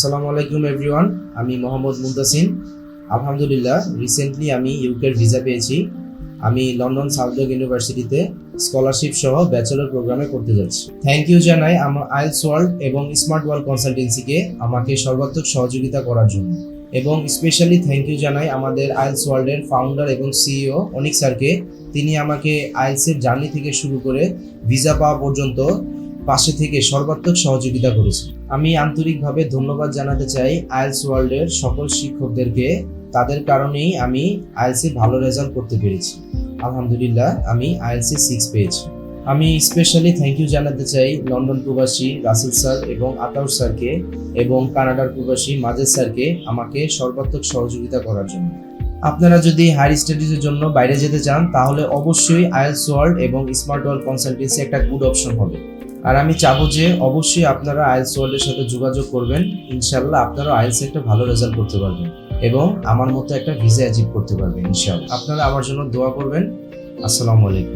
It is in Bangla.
আসসালামু আলাইকুম এভরিওয়ান আমি মোহাম্মদ মুন্তাসিন। আলহামদুলিল্লাহ রিসেন্টলি আমি ইউকের ভিসা পেয়েছি। আমি লন্ডন সাউথডক ইউনিভার্সিটিতে স্কলারশিপ সহ ব্যাচেলর প্রোগ্রামে করতে যাচ্ছি। থ্যাংক ইউ জানাই আমার আইলস ওয়ার্ল্ড এবং স্মার্ট ওয়ার্ল্ড কনসালটেন্সিকে আমাকে সর্বাত্মক সহযোগিতা করার জন্য। এবং স্পেশালি থ্যাংক ইউ জানাই আমাদের আইলস ওয়ার্ল্ডের ফাউন্ডার এবং সিইও অনিক স্যারকে। তিনি আমাকে আইলসের জার্নি থেকে শুরু করে ভিসা পাওয়া পর্যন্ত পাশে থেকে সর্বাত্মক সহযোগিতা করেছে। আমি আন্তরিকভাবে ধন্যবাদ জানাতে চাই আইএলস ওয়ার্ল্ডের সকল শিক্ষকদেরকে। তাদের কারণেই আমি আইএলসি ভালো রেজাল্ট করতে পেরেছি। আলহামদুলিল্লাহ, আমি আইএলসি সিক্স পেয়েছি। আমি স্পেশালি থ্যাংক ইউ জানাতে চাই লন্ডন প্রবাসী রাসেল স্যার এবং আতাউর স্যারকে এবং কানাডার প্রবাসী মাজেদ স্যারকে আমাকে সর্বাত্মক সহযোগিতা করার জন্য। আপনারা যদি হায়ার স্টাডিজের জন্য বাইরে যেতে চান, তাহলে অবশ্যই আইএলস ওয়ার্ল্ড এবং স্মার্ট ওয়ার্ল্ড কনসালটেন্সি একটা গুড অপশন হবে। আর আমি চাবো যে অবশ্যই আপনারা আইএলস ওয়ার্ল্ডের সাথে যোগাযোগ করবেন। ইনশাল্লাহ আপনারা আইএলস একটা ভালো রেজাল্ট করতে পারবেন এবং আমার মতো একটা ভিসা অ্যাচিভ করতে পারবেন ইনশাল্লাহ আপনারা আমার জন্য দোয়া করবেন। আসসালামু আলাইকুম।